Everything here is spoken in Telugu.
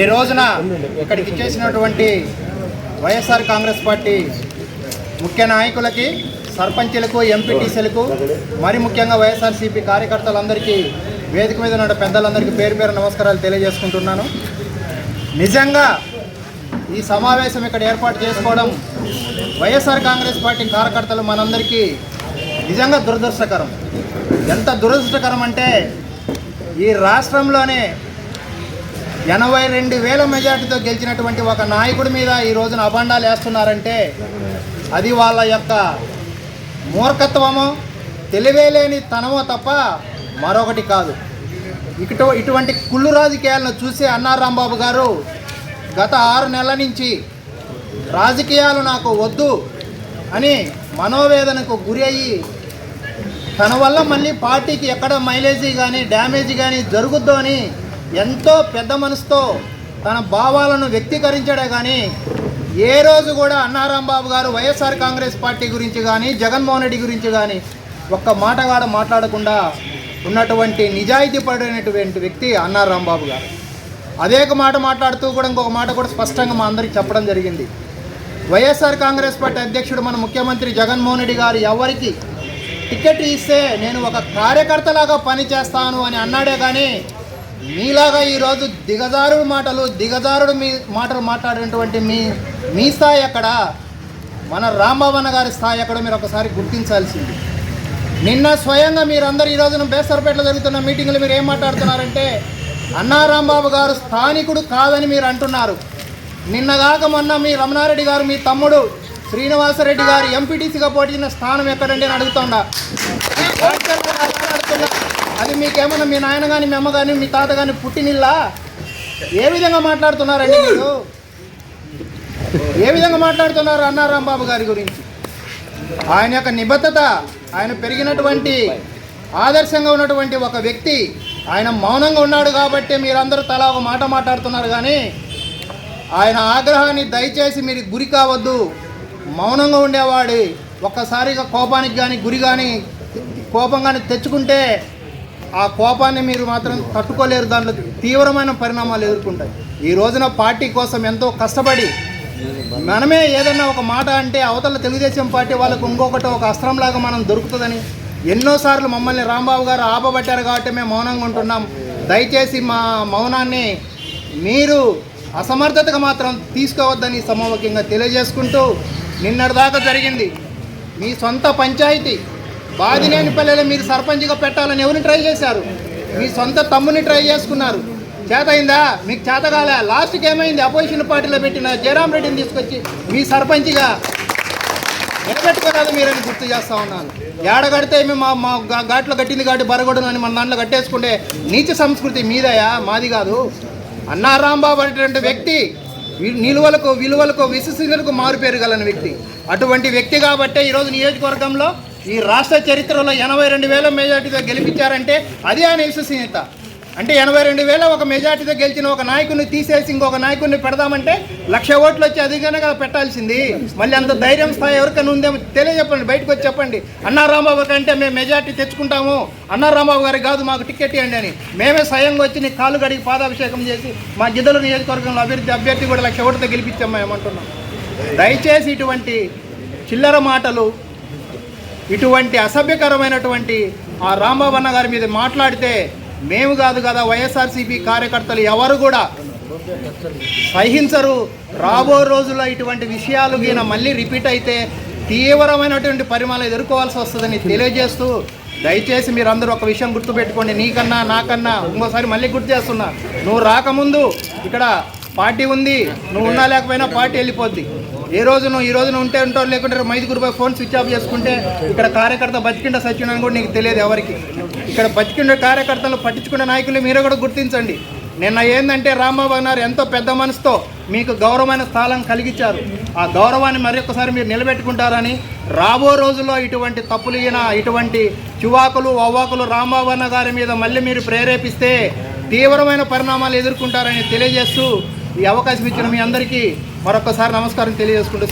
ఈ రోజున ఇక్కడికి చేసినటువంటి వైఎస్ఆర్ కాంగ్రెస్ పార్టీ ముఖ్య నాయకులకి సర్పంచులకు ఎంపీటీసీలకు మరి ముఖ్యంగా వైఎస్ఆర్సీపీ కార్యకర్తలందరికీ వేదిక మీద ఉన్న పెద్దలందరికీ పేరు పేరు నమస్కారాలు తెలియజేసుకుంటున్నాను. నిజంగా ఈ సమావేశం ఇక్కడ ఏర్పాటు చేసుకోవడం వైఎస్ఆర్ కాంగ్రెస్ పార్టీ కార్యకర్తలు మనందరికీ నిజంగా దురదృష్టకరం. ఎంత దురదృష్టకరం అంటే ఈ రాష్ట్రంలోనే ఎనభై రెండు వేల మెజార్టీతో గెలిచినటువంటి ఒక నాయకుడి మీద ఈ రోజున అభండాలు వేస్తున్నారంటే అది వాళ్ళ యొక్క మూర్ఖత్వమో తెలివేలేని తనమో తప్ప మరొకటి కాదు. ఇటు ఇటువంటి కుళ్ళు రాజకీయాలను చూసి అన్నారు రాంబాబు గారు గత ఆరు నెలల నుంచి రాజకీయాలు నాకు వద్దు అని మనోవేదనకు గురి అయ్యి తన వల్ల మళ్ళీ పార్టీకి ఎక్కడ మైలేజీ కానీ డ్యామేజ్ కానీ జరుగుద్దో అని ఎంతో పెద్ద మనసుతో తన భావాలను వ్యక్తీకరించాడే కానీ ఏ రోజు కూడా అన్నారాంబాబు గారు వైఎస్ఆర్ కాంగ్రెస్ పార్టీ గురించి కానీ జగన్మోహన్ రెడ్డి గురించి కానీ ఒక్క మాట కూడా మాట్లాడకుండా ఉన్నటువంటి నిజాయితీ పడినటువంటి వ్యక్తి అన్నారాంబాబు గారు. అదే ఒక మాట మాట్లాడుతూ కూడా ఇంకొక మాట కూడా స్పష్టంగా మా అందరికి చెప్పడం జరిగింది. వైఎస్ఆర్ కాంగ్రెస్ పార్టీ అధ్యక్షుడు మన ముఖ్యమంత్రి జగన్మోహన్ రెడ్డి గారు ఎవరికి టికెట్ ఇస్తే నేను ఒక కార్యకర్తలాగా పనిచేస్తాను అని అన్నాడే కానీ మీలాగా ఈరోజు దిగజారుడు మాటలు దిగజారుడు మీ మాటలు మాట్లాడినటువంటి మీ మీ స్థాయి ఎక్కడ? మన రాంబాబన్న గారి స్థాయి ఎక్కడ మీరు ఒకసారి గుర్తించాల్సింది. నిన్న స్వయంగా మీరందరూ ఈ రోజున బేసరపేటలో జరుగుతున్న మీటింగ్లో మీరు ఏం మాట్లాడుతున్నారంటే అన్నా రాంబాబు గారు స్థానికుడు కాదని మీరు అంటున్నారు. నిన్నగాక మొన్న మీ రమణారెడ్డి గారు మీ తమ్ముడు శ్రీనివాసరెడ్డి గారు ఎంపీటీసీగా పోటీన స్థానం ఎక్కడండి అని అడుగుతుండా అది మీకేమన్నా మీ నాయన కానీ మీ అమ్మ కానీ మీ తాత కానీ పుట్టినిల్లా? ఏ విధంగా మాట్లాడుతున్నారండి మీరు? ఏ విధంగా మాట్లాడుతున్నారు అన్నారాంబాబు గారి గురించి? ఆయన యొక్క నిబద్ధత ఆయన పెరిగినటువంటి ఆదర్శంగా ఉన్నటువంటి ఒక వ్యక్తి ఆయన మౌనంగా ఉన్నాడు కాబట్టి మీరందరూ తలా ఒక మాట మాట్లాడుతున్నారు కానీ ఆయన ఆగ్రహాన్ని దయచేసి మీరు గురి కావద్దు. మౌనంగా ఉండేవాడు ఒక్కసారిగా కోపానికి కానీ గురి కానీ కోపం కానీ తెచ్చుకుంటే ఆ కోపాన్ని మీరు మాత్రం తట్టుకోలేరు. దాంట్లో తీవ్రమైన పరిణామాలు ఎదుర్కొంటాయి. ఈ రోజున పార్టీ కోసం ఎంతో కష్టపడి మనమే ఏదన్నా ఒక మాట అంటే అవతల తెలుగుదేశం పార్టీ వాళ్ళకు ఇంకొకటి ఒక అస్త్రంలాగా మనం దొరుకుతుందని ఎన్నోసార్లు మమ్మల్ని రాంబాబు గారు ఆపబట్టారు కాబట్టి మేము మౌనంగా ఉంటున్నాం. దయచేసి మా మౌనాన్ని మీరు అసమర్థతగా మాత్రం తీసుకోవద్దని సమముఖ్యంగా తెలియజేసుకుంటూ నిన్నటిదాకా జరిగింది. మీ సొంత పంచాయతీ బాదినేని పల్లెలో మీరు సర్పంచ్గా పెట్టాలని ఎవరిని ట్రై చేశారు? మీ సొంత తమ్ముని ట్రై చేసుకున్నారు. చేత అయిందా మీకు చేత కాలే. లాస్ట్కి ఏమైంది? అపోజిషన్ పార్టీలో పెట్టిన జయరామ్ రెడ్డిని తీసుకొచ్చి మీ సర్పంచ్గా నిలబెట్టుకోరాదు మీరని గుర్తు చేస్తా ఉన్నాను. ఏడగడితే మేము మా మా ఘాట్లో కట్టింది కాబట్టి బరగొడను అని మన దాంట్లో కట్టేసుకుంటే నీచ సంస్కృతి మీదయా? మాది కాదు. అన్నా రాంబాబు అనేటువంటి వ్యక్తి నిలువలకు విలువలకు విశ్వసనీయులకు మారుపేరు గలని వ్యక్తి. అటువంటి వ్యక్తి కాబట్టే ఈరోజు నియోజకవర్గంలో ఈ రాష్ట్ర చరిత్రలో ఎనభై రెండు వేల మెజార్టీతో గెలిపించారంటే అది ఆయన విశ్వసనీయత. అంటే ఎనభై రెండు వేల ఒక మెజార్టీతో గెలిచిన ఒక నాయకుడిని తీసేసి ఇంకొక నాయకుడిని పెడదామంటే లక్ష ఓట్లు వచ్చి అధికంగా కదా పెట్టాల్సింది. మళ్ళీ అంత ధైర్యం స్థాయి ఎవరికైనా ఉందేమో తెలియజెప్పండి బయటకు వచ్చి చెప్పండి. అన్నారాంబాబు కంటే మేము మెజార్టీ తెచ్చుకుంటాము. అన్నారాంబాబు గారికి కాదు మాకు టికెట్ ఇవ్వండి అని. మేమే స్వయంగా వచ్చి నీ కాలు గడిగి పాదాభిషేకం చేసి మా జిద్దలు నియోజకవర్గంలో అభివృద్ధి అభ్యర్థి కూడా లక్ష ఓట్లతో గెలిపించాం మేము ఏమంటున్నాం. దయచేసి ఇటువంటి చిల్లర మాటలు ఇటువంటి అసభ్యకరమైనటువంటి ఆ రాంబాబన్న గారి మీద మాట్లాడితే మేము కాదు కదా వైఎస్ఆర్సీపీ కార్యకర్తలు ఎవరు కూడా సహించరు. రాబో రోజుల్లో ఇటువంటి విషయాలు ఈయన మళ్ళీ రిపీట్ అయితే తీవ్రమైనటువంటి పరిమాణాలు ఎదుర్కోవాల్సి వస్తుందని తెలియజేస్తూ దయచేసి మీరందరూ ఒక విషయం గుర్తుపెట్టుకోండి. నీకన్నా నాకన్నా ఇంకోసారి మళ్ళీ గుర్తు చేస్తున్నా. నువ్వు రాకముందు ఇక్కడ పార్టీ ఉంది. నువ్వు ఉన్నా లేకపోయినా పార్టీ వెళ్ళిపోద్ది. ఏ రోజున ఈ రోజున ఉంటే ఉంటారు లేకుంటే మైదుగురు పోయి ఫోన్ స్విచ్ ఆఫ్ చేసుకుంటే ఇక్కడ కార్యకర్త బతికిండ సచిన్ అని కూడా నీకు తెలియదు ఎవరికి. ఇక్కడ బతికిండ కార్యకర్తలు పట్టించుకునే నాయకులు మీరు కూడా గుర్తించండి. నిన్న ఏంటంటే రాంబాబు అన్నారు ఎంతో పెద్ద మనసుతో మీకు గౌరవమైన స్థానం కలిగించారు. ఆ గౌరవాన్ని మరొకసారి మీరు నిలబెట్టుకుంటారని రాబో రోజుల్లో ఇటువంటి తప్పులు ఈయన ఇటువంటి చువాకులు అవ్వాకులు రాంబాబు అన్న గారి మీద మళ్ళీ మీరు ప్రేరేపిస్తే తీవ్రమైన పరిణామాలు ఎదుర్కొంటారని తెలియజేస్తూ ఈ అవకాశం ఇచ్చిన మీ అందరికీ మరొకసారి నమస్కారం తెలియజేసుకుంటూ